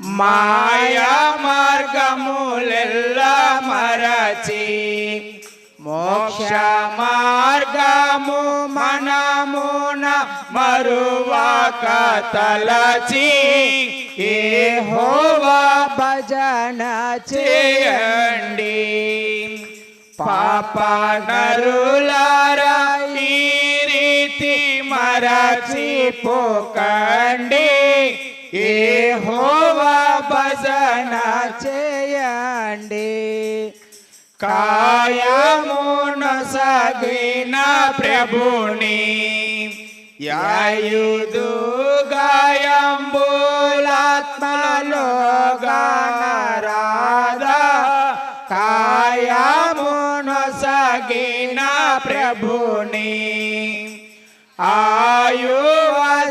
మాయా మార్గములెల్ల మరచి. మోక్ష మార్గము మనమున మరువాక తలచి. ఏ హోవా భజన చేయండి. పాప నరులారా ఈ రీతి మరచిపోకండి. ఏ హో పూజన చేయండి. కాయమున సగిన ప్రభుని యాయుదు గాయంబులాత్మలో గానరాధా కాయమున సగిన ప్రభుని ఆయు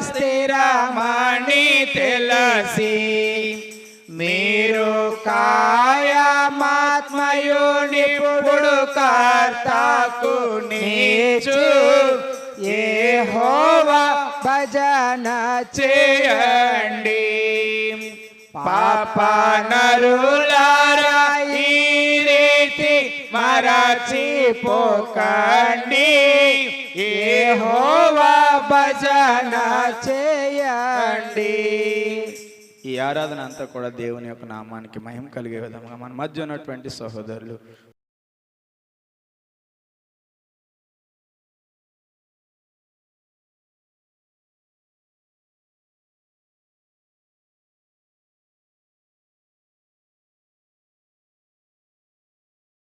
స్థిరమణి తెలసి మీరు కాయమాత్మయుని పుడు కర్తకు నీచు. ఏ హోవా భజన చేయండి. పాప నరులారా ఈ రీతి మరచిపోకండి. ఏ హోవా భజన చేయండి. ఈ ఆరాధన అంతా కూడా దేవుని యొక్క నామానికి మహిమ కలిగే విధంగా మన మధ్య ఉన్నటువంటి సహోదరులు